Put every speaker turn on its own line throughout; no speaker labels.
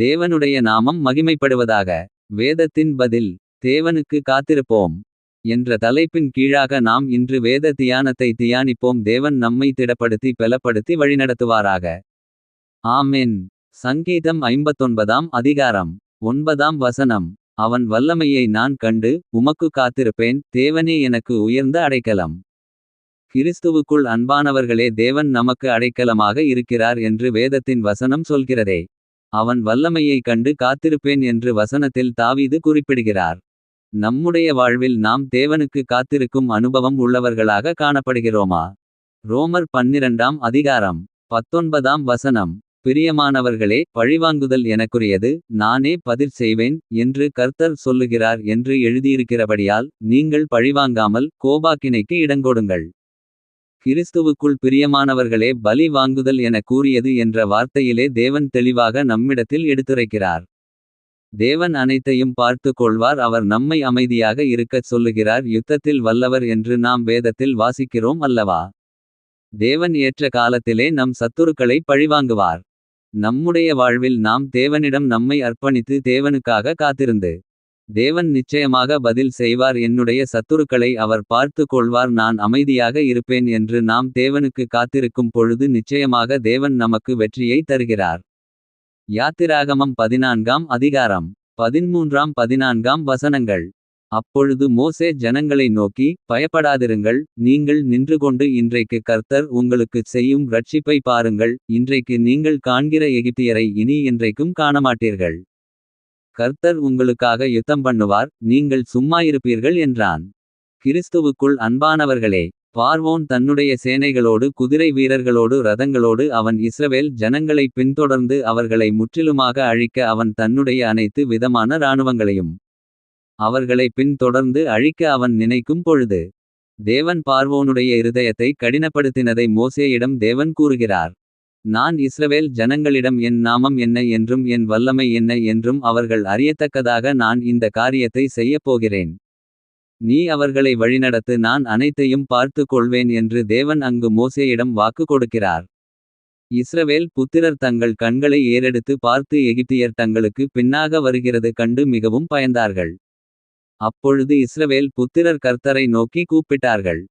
தேவனுடைய நாமம் மகிமைப்படுவதாக. வேதத்தின் பதில் தேவனுக்கு காத்திருப்போம். என்ற தலைப்பின் கீழாக நாம் இன்று வேத தியானத்தை தியானிப்போம். தேவன் நம்மை திடப்படுத்தி பெலப்படுத்தி வழிநடத்துவாராக. ஆமென் சங்கீதம் ஐம்பத்தொன்பதாம் அதிகாரம். ஒன்பதாம் வசனம் அவன் வல்லமையை நான் கண்டு. உமக்கு காத்திருப்பேன் தேவனே எனக்கு உயர்ந்த அடைக்கலம். கிறிஸ்துவுக்குள் அன்பானவர்களே தேவன் நமக்கு அடைக்கலமாக இருக்கிறார் என்று வேதத்தின் வசனம் சொல்கிறதே. அவன் வல்லமையை கண்டு காத்திருப்பேன் என்று வசனத்தில் தாவீது குறிப்பிடுகிறார். நம்முடைய வாழ்வில் நாம் தேவனுக்கு காத்திருக்கும் அனுபவம் உள்ளவர்களாக காணப்படுகிறோமா. ரோமர் பன்னிரண்டாம் அதிகாரம். பத்தொன்பதாம் வசனம் பிரியமானவர்களே பழிவாங்குதல் எனக்குரியது. நானே பதில் செய்வேன் என்று கர்த்தர் சொல்லுகிறார் என்று எழுதியிருக்கிறபடியால். நீங்கள் பழிவாங்காமல் கோபாக்கினைக்கு இடங்கொடுங்கள். கிறிஸ்துவுக்குள் பிரியமானவர்களே பலி வாங்குதல் என கூறியது என்ற வார்த்தையிலே தேவன் தெளிவாக நம்மிடத்தில் எடுத்துரைக்கிறார். தேவன் அனைத்தையும் பார்த்து கொள்வார் அவர் நம்மை அமைதியாக இருக்கச் சொல்லுகிறார். யுத்தத்தில் வல்லவர் என்று நாம் வேதத்தில் வாசிக்கிறோம் அல்லவா. தேவன் ஏற்ற காலத்திலே நம் சத்துருக்களை பழிவாங்குவார். நம்முடைய வாழ்வில் நாம் தேவனிடம் நம்மை அர்ப்பணித்து தேவனுக்காக காத்திருந்து. தேவன் நிச்சயமாக பதில் செய்வார் என்னுடைய சத்துருக்களை அவர் பார்த்து கொள்வார் நான் அமைதியாக இருப்பேன் என்று நாம் தேவனுக்கு காத்திருக்கும் பொழுது நிச்சயமாக தேவன் நமக்கு வெற்றியை தருகிறார். யாத்திராகமம் பதினான்காம் அதிகாரம். பதின்மூன்றாம் பதினான்காம் வசனங்கள். அப்பொழுது மோசே ஜனங்களை நோக்கி பயப்படாதிருங்கள். நீங்கள் நின்று கொண்டு இன்றைக்கு கர்த்தர் உங்களுக்குச் செய்யும் ரட்சிப்பை பாருங்கள். இன்றைக்கு நீங்கள் காண்கிற எகிப்தியரை இனி என்றைக்கும் காணமாட்டீர்கள். கர்த்தர் உங்களுக்காக யுத்தம் பண்ணுவார் நீங்கள் சும்மாயிருப்பீர்கள் என்றான். கிறிஸ்துவுக்குள் அன்பானவர்களே பார்வோன் தன்னுடைய சேனைகளோடு குதிரை வீரர்களோடு ரதங்களோடு அவன் இஸ்ரவேல் ஜனங்களை பின்தொடர்ந்து அவர்களை முற்றிலுமாக அழிக்க அவன் தன்னுடைய அனைத்து விதமான இராணுவங்களையும். அவர்களை பின்தொடர்ந்து அழிக்க அவன் நினைக்கும் பொழுது. தேவன் பார்வோனுடைய இருதயத்தை கடினப்படுத்தினதை மோசேயிடம் தேவன் கூறுகிறார். நான் இஸ்ரவேல் ஜனங்களிடம் என் நாமம் என்ன என்றும் என் வல்லமை என்ன என்றும் அவர்கள் அறியத்தக்கதாக நான் இந்த காரியத்தை செய்யப் போகிறேன். நீ அவர்களை வழிநடத்து நான் அனைத்தையும் பார்த்து கொள்வேன் என்று தேவன் அங்கு மோசேயிடம் வாக்கு கொடுக்கிறார். இஸ்ரவேல் புத்திரர் தங்கள் கண்களை ஏறெடுத்து பார்த்து எகிப்தியர் தங்களுக்கு பின்னாக வருகிறது கண்டு மிகவும் பயந்தார்கள். அப்பொழுது இஸ்ரவேல் புத்திரர் கர்த்தரை நோக்கி கூப்பிட்டார்கள்.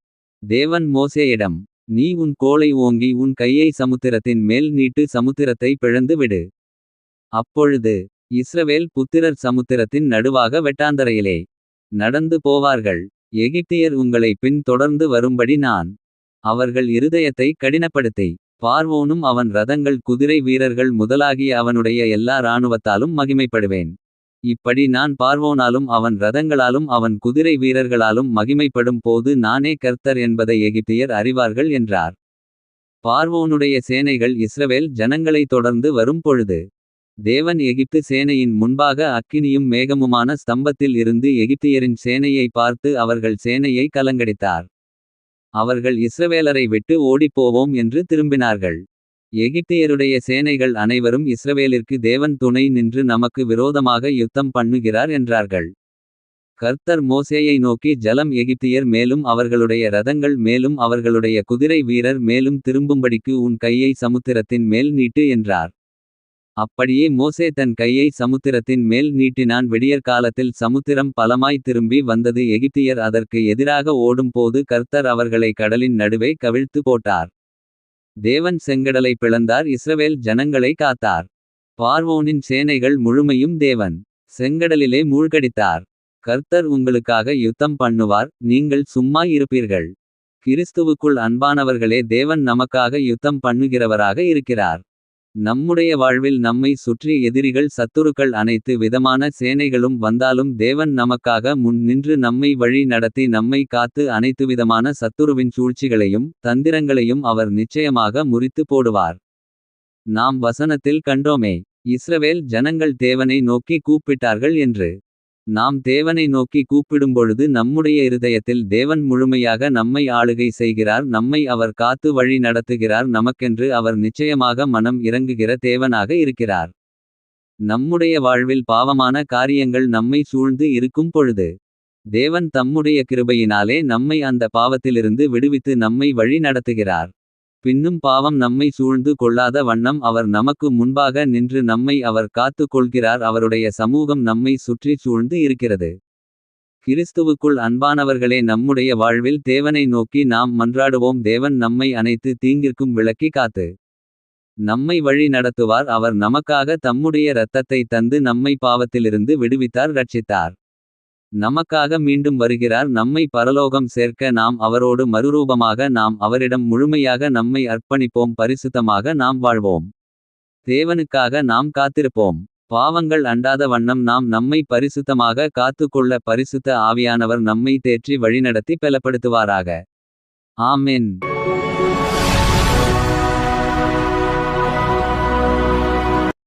தேவன் மோசேயிடம் நீ உன் கோலை ஓங்கி உன் கையை சமுத்திரத்தின் மேல் நீட்டு சமுத்திரத்தை பிழந்து விடு. அப்பொழுது இஸ்ரவேல் புத்திரர் சமுத்திரத்தின் நடுவாக வெட்டாந்தரையிலே. நடந்து போவார்கள் எகிப்தியர் உங்களை பின் தொடர்ந்து வரும்படி நான். அவர்கள் இருதயத்தை கடினப்படுத்தி. பார்வோனும் அவன் ரதங்கள் குதிரை வீரர்கள் முதலாகிய அவனுடைய எல்லா இராணுவத்தாலும் மகிமைப்படுவேன். இப்படி நான் பார்வோனாலும் அவன் ரதங்களாலும் அவன் குதிரை வீரர்களாலும் மகிமைப்படும் போது நானே கர்த்தர் என்பதை எகிப்தியர் அறிவார்கள் என்றார். பார்வோனுடைய சேனைகள் இஸ்ரவேல் ஜனங்களை தொடர்ந்து வரும் பொழுது. தேவன் எகிப்து சேனையின் முன்பாக அக்கினியும் மேகமுமான ஸ்தம்பத்தில் இருந்து எகிப்தியரின் சேனையை பார்த்து அவர்கள் சேனையை கலங்கடித்தார். அவர்கள் இஸ்ரவேலரை விட்டு ஓடிப்போவோம் என்று திரும்பினார்கள். எகிப்தியருடைய சேனைகள் அனைவரும் இஸ்ரவேலிற்கு தேவன் துணை நின்று நமக்கு விரோதமாக யுத்தம் பண்ணுகிறார் என்றார்கள். கர்த்தர் மோசேயை நோக்கி ஜலம் எகிப்தியர் மேலும் அவர்களுடைய ரதங்கள் மேலும் அவர்களுடைய குதிரை வீரர் மேலும் திரும்பும்படிக்கு உன் கையை சமுத்திரத்தின் மேல் நீட்டு என்றார். அப்படியே மோசே தன் கையை சமுத்திரத்தின் மேல் நீட்டினான் விடியற்காலத்தில் சமுத்திரம் பலமாய் திரும்பி வந்தது எகிப்தியர் அதற்கு எதிராக ஓடும் போது கர்த்தர் அவர்களை கடலின் நடுவே கவிழ்த்து போட்டார். தேவன் செங்கடலை பிளந்தார் இஸ்ரவேல் ஜனங்களை காத்தார். பார்வோனின் சேனைகள் முழுமையும் தேவன் செங்கடலிலே மூழ்கடித்தார். கர்த்தர் உங்களுக்காக யுத்தம் பண்ணுவார் நீங்கள் சும்மா இருப்பீர்கள். கிறிஸ்துவுக்குள் அன்பானவர்களே தேவன் நமக்காக யுத்தம் பண்ணுகிறவராக இருக்கிறார். நம்முடைய வாழ்வில் நம்மை சுற்றி எதிரிகள் சத்துருக்கள் அனைத்து விதமான சேனைகளும் வந்தாலும் தேவன் நமக்காக முன் நின்று நம்மை வழி நடத்தி நம்மை காத்து அனைத்துவிதமான சத்துருவின் சூழ்ச்சிகளையும் தந்திரங்களையும் அவர் நிச்சயமாக முறித்து போடுவார். நாம் வசனத்தில் கண்டோமே இஸ்ரவேல் ஜனங்கள் தேவனை நோக்கி கூப்பிட்டார்கள் என்று. நாம் தேவனை நோக்கி கூப்பிடும்பொழுது நம்முடைய இருதயத்தில் தேவன் முழுமையாக நம்மை ஆளுகை செய்கிறார் நம்மை அவர் காத்து வழி நடத்துகிறார் நமக்கென்று அவர் நிச்சயமாக மனம் இறங்குகிற தேவனாக இருக்கிறார். நம்முடைய வாழ்வில் பாவமான காரியங்கள் நம்மை சூழ்ந்து இருக்கும் பொழுது. தேவன் தம்முடைய கிருபையினாலே நம்மை அந்த பாவத்திலிருந்து விடுவித்து நம்மை வழி நடத்துகிறார். பின்னும் பாவம் நம்மை சூழ்ந்து கொள்ளாத வண்ணம் அவர் நமக்கு முன்பாக நின்று நம்மை அவர் காத்து கொள்கிறார் அவருடைய சமூகம் நம்மை சுற்றி சூழ்ந்து இருக்கிறது. கிறிஸ்துவுக்குள் அன்பானவர்களே நம்முடைய வாழ்வில் தேவனை நோக்கி நாம் மன்றாடுவோம் தேவன் நம்மை அனைத்து தீங்கிற்கும் விளக்கி காத்து. நம்மை வழி நடத்துவார் அவர் நமக்காக தம்முடைய இரத்தத்தை தந்து நம்மை பாவத்திலிருந்து விடுவித்தார் ரட்சித்தார். நமக்காக மீண்டும் வருகிறார் நம்மை பரலோகம் சேர்க்க நாம் அவரோடு மறுரூபமாக நாம் அவரிடம் முழுமையாக நம்மை அர்ப்பணிப்போம் பரிசுத்தமாக நாம் வாழ்வோம். தேவனுக்காக நாம் காத்திருப்போம். பாவங்கள் அண்டாத வண்ணம் நாம் நம்மை பரிசுத்தமாக காத்துக்கொள்ள பரிசுத்த ஆவியானவர் நம்மை தேற்றி வழிநடத்தி பெலப்படுத்துவாராக. ஆமென்.